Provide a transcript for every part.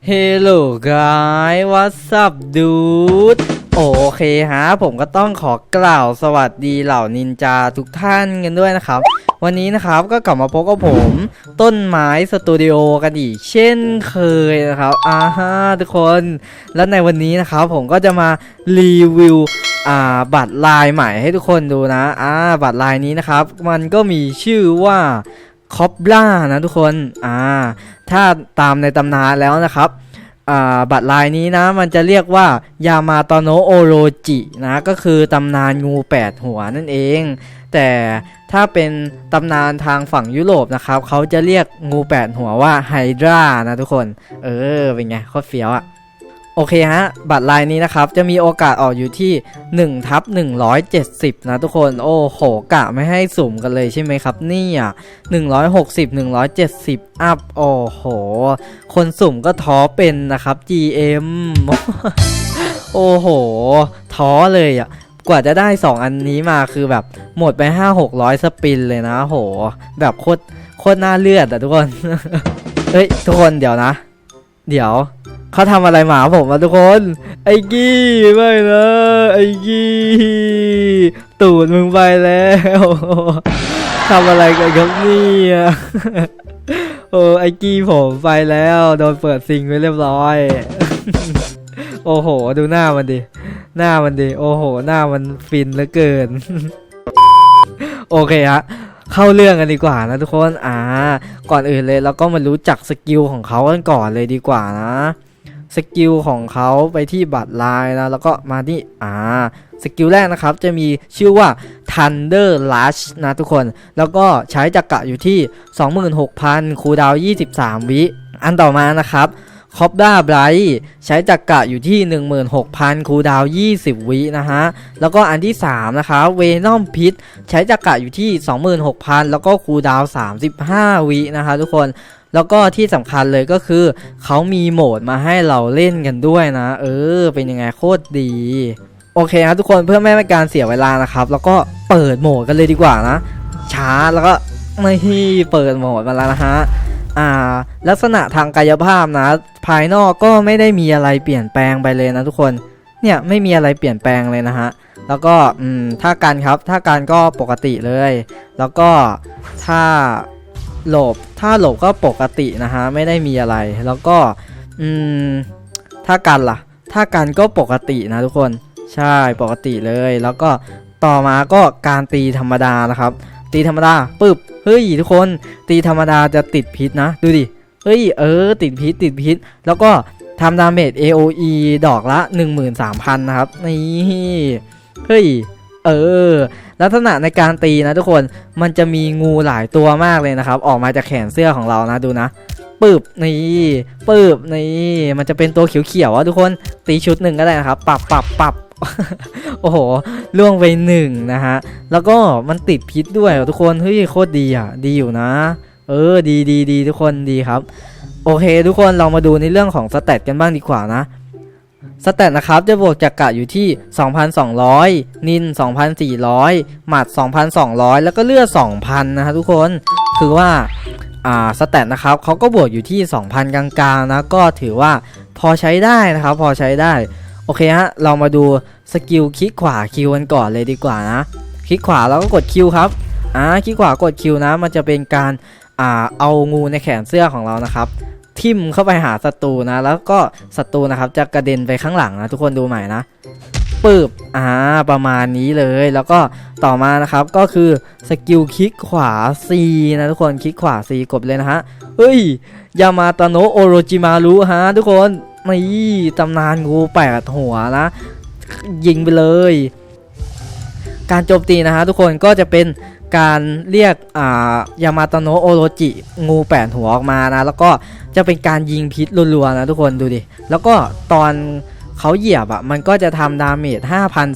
Hello guys what's up dude โอเคฮะ ผมก็ต้องขอกล่าวสวัสดีเหล่านินจาทุกท่านกันด้วยนะครับ วันนี้นะครับก็กลับมาพบกับผม ต้นไม้สตูดิโอกันอีกเช่นเคยนะครับอ่าฮะทุกคน และในวันนี้นะครับผมก็จะมารีวิวอ่าบัตรลายใหม่ให้ทุกคนดูนะอ่าบัตรลายนี้นะครับ มันก็มีชื่อว่า คอปล่านะทุกคนอ่าถ้าตามในตำนานแล้วนะครับอ่าบัตรลายนี้นะมันจะเรียกว่ายามาตโนโอโรจินะก็คือตำนานงู8หัวนั่นเอง แต่ถ้าเป็นตำนานทางฝั่งยุโรปนะครับเขาจะเรียกงู8หัวว่าไฮดรานะทุกคน เออเป็นไงโคตรเฟี้ยวอะ โอเคฮะ บัตรลายนี้นะครับ จะมีโอกาสออกอยู่ที่1ทับ170 นะทุกคน โอ้โห กะไม่ให้สุ่มกันเลยใช่ไหมครับ นี่ย160 170 อัพ โอ้โห คนสุ่มก็ท้อเป็นนะครับ GM โอ้โห ท้อเลยอะกว่าจะได้ 2 อันนี้มาคือแบบหมดไป 5 600 สปินเลยนะโห แบบโคตรโคตรน่าเลือดอะทุกคน เฮ้ย ทุกคนเดี๋ยวนะ เดี๋ยว เขาทำอะไรหมาผมอะทุกคน ไอ้กี้ไม่นะไอ้กี้ตูดมึงไปแล้วทำอะไรกันครับเนี่ยโอ้ไอ้กี้ผมไปแล้วโดนเปิดซิงไว้เรียบร้อย โอ้โห ดูหน้ามันดิ หน้ามันดิ โอ้โห หน้ามันฟินเหลือเกิน โอเคฮะเข้าเรื่องกันดีกว่านะทุกคน อ่า ก่อนอื่นเลยเราก็มารู้จักสกิลของเขากันก่อนเลยดีกว่านะ กิลของเขาไปที่บัตรลายนะแล้วก็มาที่อ่าสกิลแรกนะครับจะมีชื่อว่า Thunder Rush นะทุกคน แล้วก็ใช้จักระอยู่ที่ 26,000 คูดาว 23 วิ อันต่อมานะครับคอปด้าไบรท์ใช้จักระอยู่ที่ 16,000 คูดาว 20 วินะฮะ แล้วก็อันที่ 3 นะคะเวนอมพิษใช้จักระอยู่ที่ 26,000 แล้วก็คูดาว 35 วินะคะทุกคน แล้วก็ที่สำคัญเลยก็คือ เขามีโหมดมาให้เราเล่นกันด้วยนะ เออ เป็นยังไงโคตรดี โอเคครับทุกคนเพื่อไม่ให้การเสียเวลานะครับ แล้วก็เปิดโหมดกันเลยดีกว่านะ ช้าแล้วก็ไม่เปิดโหมดมาแล้วนะฮะอ่าลักษณะทางกายภาพนะ ภายนอกก็ไม่ได้มีอะไรเปลี่ยนแปลงไปเลยนะทุกคนเนี่ยไม่มีอะไรเปลี่ยนแปลงเลยนะฮะแล้วก็อืมถ้าการครับถ้าการก็ปกติเลย แล้วก็ถ้า หลบ ถ้าหลบก็ปกตินะฮะ ไม่ได้มีอะไร แล้วก็ อืม ถ้ากันล่ะ ถ้ากันก็ปกตินะทุกคน ใช่ ปกติเลย แล้วก็ต่อมาก็การตีธรรมดานะครับ ตีธรรมดาปึ๊บ เฮ้ยทุกคน ตีธรรมดาจะติดพิษนะ ดูดิ เฮ้ย เออ ติดพิษ ติดพิษ แล้วก็ทำดาเมจ AOE ดอกละ 13,000 นะครับ นี่ เฮ้ย เออ ลักษณะในการตีนะทุกคนมันจะมีงูหลายตัวมากเลยนะครับ ออกมาจากแขนเสื้อของเรานะดูนะปึบนี่ปึบนี่มันจะเป็นตัวเขียวๆอะทุกคนตีชุดหนึ่งก็ได้นะครับปรับปรับปรับโอ้โหล่วงไปหนึ่งนะฮะแล้วก็มันติดพิษด้วยอะทุกคนเฮ้ยโคตรดีอะดีอยู่นะ เออดีดีดีทุกคนดีครับ โอเค ทุกคนเรามาดูในเรื่องของสเตตกันบ้างดีกว่านะ สเตตนะครับจะบวกจากกะอยู่ที่ 2,200 นิน 2,400 หมัด 2,200 แล้วก็เลือด 2,000 นะครับทุกคน คือว่า อ่าสเตตนะครับเขาก็บวกอยู่ที่ 2,000 กลางๆ นะ ก็ถือว่าพอใช้ได้นะครับ พอใช้ได้ โอเคฮะ เรามาดูสกิลคลิกขวาคิวกันก่อนเลยดีกว่านะ คลิกขวาแล้วก็กดคิวครับ อ่า คลิกขวากดคิวนะ มันจะเป็นการ อ่า เอางูในแขนเสื้อของเรานะครับ ทิ่มเข้าไปหาศัตรูนะ แล้วก็ศัตรูนะครับจะกระเด็นไปข้างหลังนะทุกคนดูใหม่นะปึบอ่าประมาณนี้เลย แล้วก็ต่อมานะครับก็คือสกิลคลิกขวา C นะทุกคนคลิกขวา C กดเลยนะฮะเฮ้ยยามาตโนะโอโรจิมารุฮะทุกคนนี่ตำนานงูแปดหัวนะ ยิงไปเลย การโจมตีนะฮะทุกคนก็จะเป็น การเรียกอ่ายามาตโนะโอโรจิงูแปดหัวออกมานะ แล้วก็จะเป็นการยิงพิษรัวๆนะทุกคนดูดิ แล้วก็ตอนเขาเหยียบอะ่ะมันก็จะทำดาเมจ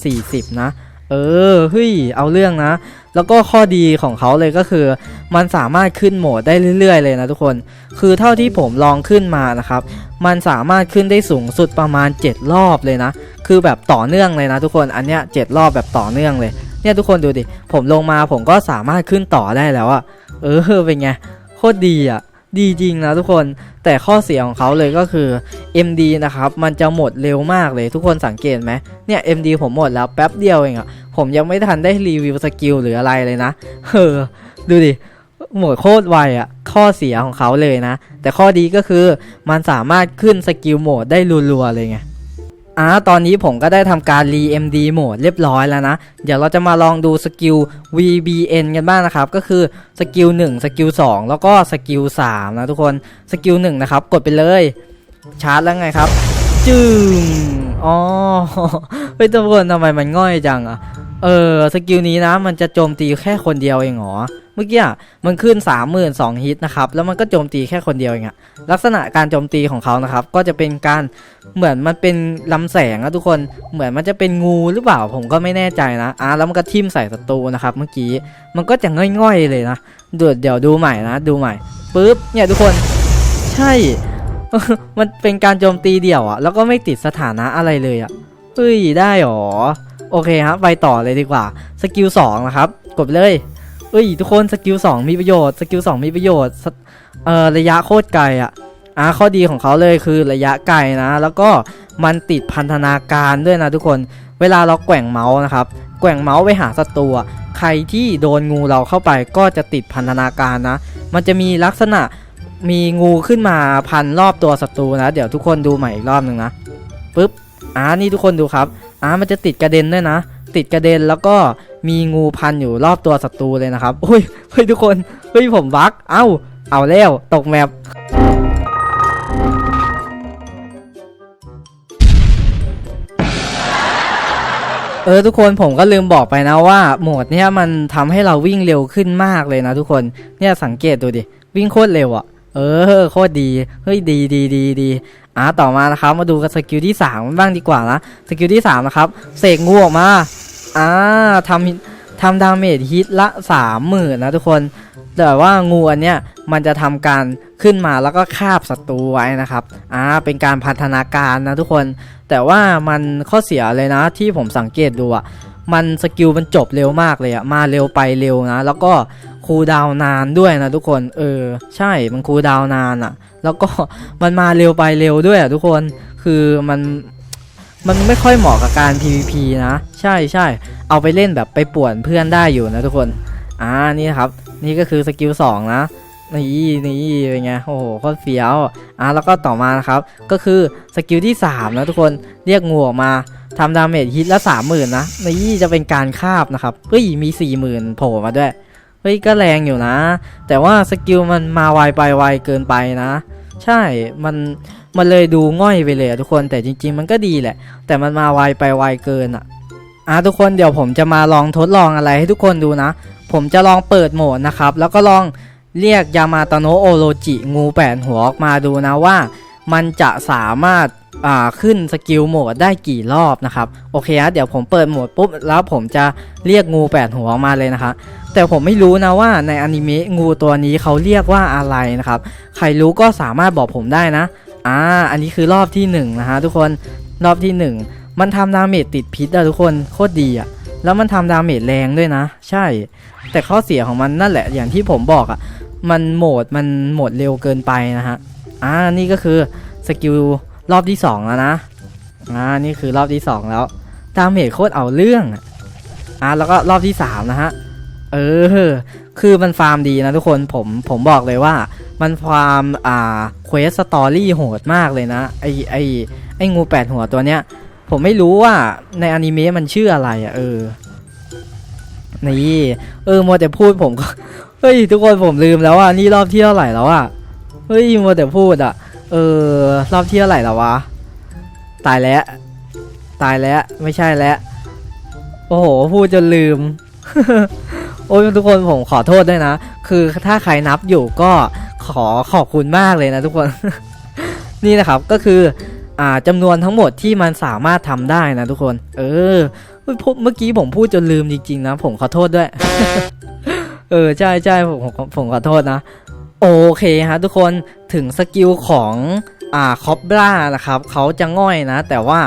5,040 นะ เออเฮ้ยเอาเรื่องนะ แล้วก็ข้อดีของเขาเลยก็คือ มันสามารถขึ้นโหมดได้เรื่อยๆ เลยนะทุกคน คือเท่าที่ผมลองขึ้นมานะครับ มันสามารถขึ้นได้สูงสุดประมาณ 7 รอบเลยนะ คือแบบต่อเนื่องเลยนะทุกคนอันเนี้ย7รอบแบบต่อเนื่องเลย เนี่ยทุกคนดูดิ ผมลงมาผมก็สามารถขึ้นต่อได้แล้วอะเออเป็นไง โคตรดีอะดีจริงนะทุกคนแต่ข้อเสียของเขาเลยก็คือ MD นะครับมันจะหมดเร็วมากเลยทุกคนสังเกตไหมเนี่ย MD ผมหมดแล้วแป๊บเดียวเองอะผมยังไม่ทันได้รีวิวสกิลหรืออะไรเลยนะเออดูดิหมดโคตรไวอะข้อเสียของเขาเลยนะ แต่ข้อดีก็คือมันสามารถขึ้นสกิลโหมดได้รัวๆเลยไง อ่าตอนนี้ผมก็ได้ทำการรี MD โหมดเรียบร้อยแล้วนะ เดี๋ยวเราจะมาลองดูสกิล VBN กันบ้างนะครับ ก็คือสกิล1สกิล2แล้วก็สกิล3นะทุกคน สกิล1นะครับ กดไปเลย ชาร์จแล้วไงครับ จึงอ๋อเฮ้ยทุกคนทำไมมันง่อยจังอะ เออสกิลนี้นะมันจะโจมตีแค่คนเดียวเองเหรอเมื่อกี้มันขึ้น 32,000ฮิตนะครับแล้วมันก็โจมตีแค่คนเดียวเองอะลักษณะการโจมตีของเขานะครับ ก็จะเป็นการเหมือนมันเป็นลำแสงอะทุกคนเหมือนมันจะเป็นงูหรือเปล่าผมก็ไม่แน่ใจนะอะแล้วมันก็ทิ่มใส่ศัตรูนะครับ เมื่อกี้มันก็จะง่อยๆเลยนะเดี๋ยวเดี๋ยวดูใหม่นะ ดูใหม่ปึ๊บเนี่ยทุกคนใช่ มันเป็นการโจมตีเดี่ยวอะแล้วก็ไม่ติดสถานะอะไรเลยอะเฮ้ยได้หรอ โอเคครับไปต่อเลยดีกว่าสกิลสองนะครับกดเลยเอ้ยทุกคนสกิลสองมีประโยชน์สกิลสองมีประโยชน์เอ่อระยะโคตรไกลอะอะข้อดีของเขาเลยคือระยะไกลนะ แล้วก็มันติดพันธนาการด้วยนะทุกคนเวลาเราแกว่งเมาส์นะครับแกว่งเมาส์ไปหาศัตรูใครที่โดนงูเราเข้าไปก็จะติดพันธนาการนะ มันจะมีลักษณะมีงูขึ้นมาพันรอบตัวศัตรูนะ เดี๋ยวทุกคนดูใหม่อีกรอบหนึ่งนะปึ๊บอ่านี่ทุกคนดูครับ อ่ามันจะติดกระเด็นด้วยนะ ติดกระเด็นแล้วก็มีงูพันอยู่รอบตัวศัตรูเลยนะครับอุ้ยเฮ้ยทุกคนเฮ้ยผมบักเอ้า เอาแล้วตกแมปเออทุกคนผมก็ลืมบอกไปนะว่าโหมดเนี้ยมันทำให้เราวิ่งเร็วขึ้นมากเลยนะทุกคนเนี่ยสังเกตดูดิวิ่งโคตรเร็วอะ่ะ เออโคตรดีเฮ้ยดีดีดีดี อะต่อมานะครับมาดูกันสกิลที่สามบ้างดีกว่านะสกิลที่สามนะครับเสกงูออกมาอ่าทำทำดาเมจฮิตละสามหมื่นนะทุกคนแต่ว่างูอันเนี้ยมันจะทำการขึ้นมาแล้วก็คาบศัตรูไว้นะครับอ่าเป็นการพัฒนาการนะทุกคน แต่ว่ามันข้อเสียเลยนะที่ผมสังเกตดูอะมันสกิลมันจบเร็วมากเลยอะมาเร็วไปเร็วนะ แล้วก็คูลดาวนานด้วยนะทุกคน เออ ใช่มันคูลดาวน์นานอะ แล้วก็มันมาเร็วไปเร็วด้วยอะทุกคนคือมันมันไม่ค่อยเหมาะกับการ PVP นะ ใช่ใช่เอาไปเล่นแบบไปป่วนเพื่อนได้อยู่นะทุกคนอ่านี่ครับ นี่ก็คือสกิลสองนะนี่นี่เป็นไงโอ้โหโคตรเฟี้ยวอะแล้วก็ต่อมานะครับ ก็คือสกิลที่ 3 นะทุกคนเรียกงูออกมาทำดาเมจฮิตละสามหมื่นนะนี่จะเป็นการคาบนะครับเฮ้ยมี4ี่หมื่นโผล่มาด้วย เฮ้ยก็แรงอยู่นะ แต่ว่าสกิลมันมาไวไปไวเกินไปนะ ใช่มันมันเลยดูง่อยไปเลยทุกคนแต่จริง ๆ มันก็ดีแหละ แต่มันมาไวไปไวเกินอะอะทุกคนเดี๋ยวผมจะมาลองทดลองอะไรให้ทุกคนดูนะ ผมจะลองเปิดโหมดนะครับ แล้วก็ลองเรียกยามาตโนโอโรจิงูแปดหัวออกมาดูนะว่า มันจะสามารถ อ่าขึ้นสกิลโหมดได้กี่รอบนะครับโอเคฮะเดี๋ยวผมเปิดโหมดปุ๊บแล้วผมจะเรียกงูแปดหัวออกมาเลยนะคะแต่ผมไม่รู้นะว่าในอนิเมะงูตัวนี้เขาเรียกว่าอะไรนะครับใครรู้ก็สามารถบอกผมได้นะอ่าอันนี้คือรอบที่หนึ่งนะฮะทุกคนรอบที่หนึ่งมันทำดาเมจติดพิษอะทุกคนโคตรดีอะแล้วมันทำดาเมจแรงด้วยนะ ใช่ แต่ข้อเสียของมันนั่นแหละอย่างที่ผมบอกอะมันโหมดมันโหมดเร็วเกินไปนะฮะอ่านี่ก็คือสกิล รอบที่สองแล้วนะอ่านี่คือรอบที่สองแล้วดาเมจโคตรเอาเรื่องอ่าแล้วก็รอบที่สามนะฮะเออ คือมันฟาร์มดีนะทุกคนผมผมบอกเลยว่า มันฟาร์มอ่าเควสสตอรี่โหดมากเลยนะไอไอไองูแปดหัวตัวเนี้ย ผมไม่รู้ว่าในอนิเมะมันชื่ออะไรอะ่ะเออนี่เออมัวแต่พูดผมก็เฮ้ยทุกคนผมลืมแล้วว่านี่รอบที่เท่าไหร่แล้วอะเฮ้ยมัวแต่พูดอะ เออ รอบที่เท่าไหร่แล้ววะ ตายแล้ว ตายแล้ว ไม่ใช่แล้ว โอ้โห พูดจนลืม โอ้ยทุกคนผมขอโทษด้วยนะ คือถ้าใครนับอยู่ก็ขอขอบคุณมากเลยนะทุกคน นี่นะครับ ก็คืออ่าจำนวนทั้งหมดที่มันสามารถทำได้นะทุกคน เออ เมื่อกี้ผมพูดจนลืมจริงๆนะ ผมขอโทษด้วย เออ ใช่ใช่ผมผมขอโทษนะ โอเคฮะทุกคน ถึงสกิลของอ่าคอบรานะครับเขาจะง่อยนะ แต่ว่า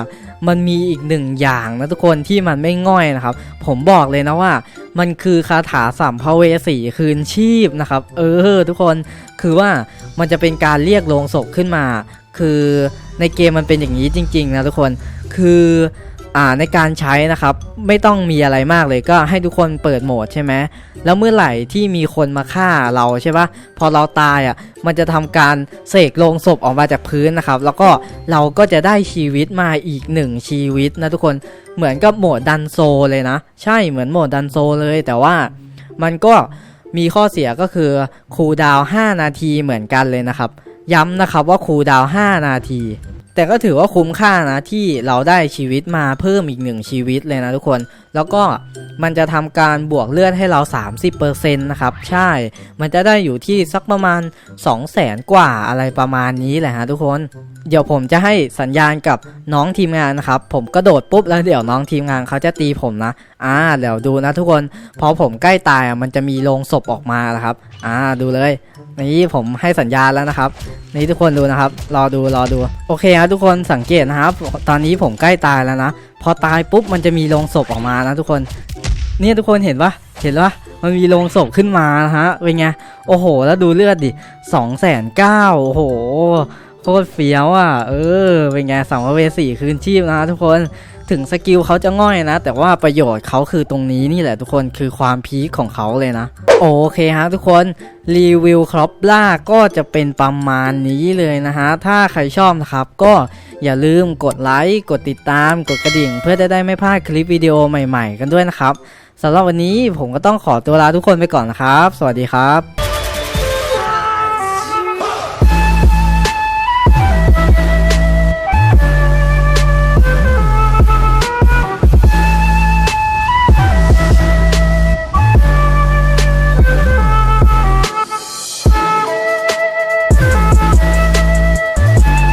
มันมีอีกหนึ่งอย่างนะทุกคนที่มันไม่ง่อยนะครับ ผมบอกเลยนะว่า มันคือคาถาสัมภเวสีคืนชีพนะครับ เออ ทุกคนคือว่ามันจะเป็นการเรียกลงศพขึ้นมา คือในเกมมันเป็นอย่างนี้จริง ๆ นะทุกคนคือ อ่าในการใช้นะครับไม่ต้องมีอะไรมากเลยก็ให้ทุกคนเปิดโหมดใช่ไหมแล้วเมื่อไหร่ที่มีคนมาฆ่าเราใช่ปะพอเราตายอะมันจะทำการเสกโลงศพออกมาจากพื้นนะครับ แล้วก็เราก็จะได้ชีวิตมาอีกหนึ่งชีวิตนะทุกคนเหมือนกับโหมดดันโซเลยนะ ใช่เหมือนโหมดดันโซเลยแต่ว่ามันก็มีข้อเสียก็คือคูลดาวน์5นาทีเหมือนกันเลยนะครับ ย้ำนะครับว่าคูลดาวน์5นาที แต่ก็ถือว่าคุ้มค่านะที่เราได้ชีวิตมาเพิ่มอีกหนึ่งชีวิตเลยนะทุกคน แล้วก็มันจะทำการบวกเลือดให้เรา 30%นะครับ ใช่ มันจะได้อยู่ที่สักประมาณ 2 0 0แสนกว่าอะไรประมาณนี้แหละฮะทุกคน เดี๋ยวผมจะให้สัญญาณกับน้องทีมงานนะครับ ผมกระโดดปุ๊บแล้วเดี๋ยวน้องทีมงานเขาจะตีผมนะ อ่าเดี๋ยวดูนะทุกคน พอผมใกล้ตายมันจะมีโลงศพออกมาแล้วครับ อ่าดูเลย นี่ผมให้สัญญาณแล้วนะครับ นี่ทุกคนดูนะครับ รอดูรอดู โอเคครับทุกคนสังเกตนะครับ ตอนนี้ผมใกล้ตายแล้วนะ พอตายปุ๊บมันจะมีโลงศพออกมานะทุกคน เนี่ยทุกคนเห็นปะเห็นปะมันมีโลงศพขึ้นมานะฮะ เป็นไง โอ้โห แล้วดูเลือดดิสองแสนเก้าโอ้โห โคตรเฟี้ยวอะ เออ เป็นไงสังเวสีคืนชีพนะทุกคน ถึงสกิลเขาจะง่อยนะ แต่ว่าประโยชน์เขาคือตรงนี้นี่แหละทุกคน คือความพีคของเขาเลยนะ โอเคฮะทุกคน รีวิวครอปล่าก็จะเป็นประมาณนี้เลยนะฮะ ถ้าใครชอบนะครับ ก็อย่าลืมกดไลค์ กดติดตาม กดกระดิ่ง เพื่อจะได้ไม่พลาดคลิปวิดีโอใหม่ ๆ กันด้วยนะครับสำหรับวันนี้ผมก็ต้องขอตัวลาทุกคนไปก่อนนะครับ สวัสดีครับ